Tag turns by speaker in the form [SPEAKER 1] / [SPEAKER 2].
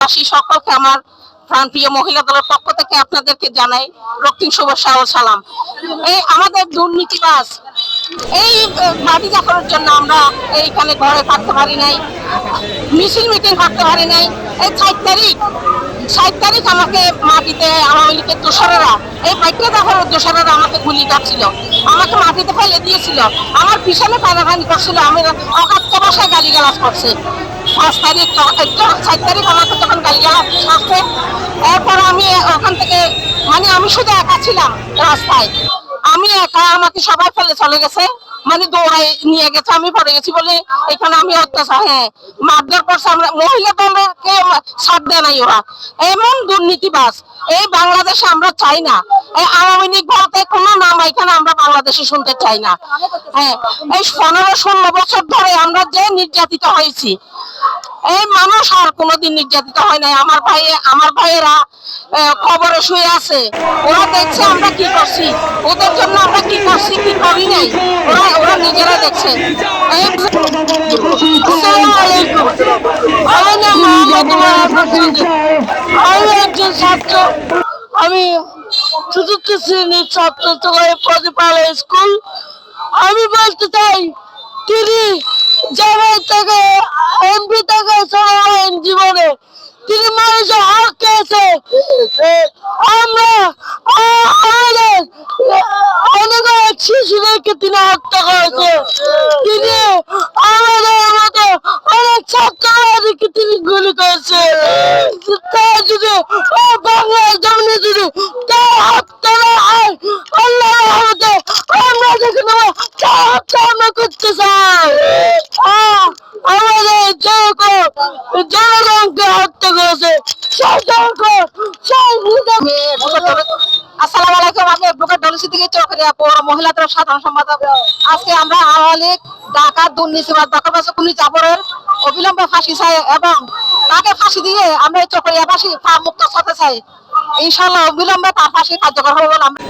[SPEAKER 1] বাসী সকলকে আমার প্রাণপ্রিয় মহিলা দলের পক্ষ থেকে আপনাদেরকে জানাই রক্তিম শুভেচ্ছা ও সালাম। এই আমাদের দুর্নীতিবাস এই মাটি দখলের জন্য আমরা এইখানে ঘরে থাকতে পারি নাই, মিছিল মিটিং করতে পারি নাই। এই সাত তারিখ সাত তারিখ আমাকে মাটিতে আওয়ামী লীগের দোসরেরা এই মাটি দখলের দোসরেরা আমাকে গুলি করছিল, আমাকে মাটিতে ফেলে দিয়েছিল। আমার পিছনে পানাহানি করছিল, আমি অকাত্য ভাষায় গালি গালাজ করছে। পাঁচ তারিখ সাত তারিখ আমাকে যখন গালি গালাজ আসছে এরপর আমি ওখান থেকে মানে আমি শুধু একা ছিলাম রাস্তায়। আমি একা, আমাকে সবাই ফেলে চলে গেছে। মানে দৌড়াই নিয়ে গেছে, আমি পড়ে গেছি বলে এখানে আমি অত্যাচার হ্যাঁ। মারধর করছে আমরা, মহিলা দলকে ছাড় দেয় নাই ওরা। এমন দুর্নীতিবাস এই বাংলাদেশে আমরা চাই না। এই আওয়ামী লীগ বলতে কোনো নাম এখানে আমরা বাংলাদেশে শুনতে চাই না। হ্যাঁ এই পনেরো ষোলো বছর ধরে আমরা যে নির্যাতিত হয়েছি, এই মানুষ আর কোনোদিন নির্যাতিত হয় নাই। আমার ভাই, আমার ভাইয়েরা কবরে শুয়ে আছে। ওরা দেখছে আমরা কি করছি। ওদের জন্য আমরা কি করছি, কি করি নাই। ওরা ওরা নিজেরা দেখছে। আমি চতুর্থ শ্রেণির ছাত্র প্রদীপালা স্কুল। আমি বলতে চাই, তিনি জামাই থেকে এমপি থেকে চলালেন জীবনে তিনি মানুষের হক আমরা আমাদের অনেক শিশুদেরকে তিনি হত্যা করেছে। তিনি আমাদের মতো অনেক ছাত্রদেরকে তিনি গুলি করেছে। তাই যদি বাংলার জমিনে যদি তার হত্যা না হয় আল্লাহ রহমতে আমরা দেখে নেব তার হত্যা আমরা করতে চাই আহ, আমাদের জনগণ জনগণকে হত্যা করেছে আজকে আমরা আওয়ামী লীগ দুর্নীতিবাদ দখলবাজ পুলিশ চাপরের অবিলম্বে ফাঁসি চাই। এবং তাকে ফাঁসি দিয়ে আমরা চকরিয়াবাসী মুক্ত চাই ইনশাল্লাহ অবিলম্বে তার ফাঁসি কার্যকর হবে বলে আমরা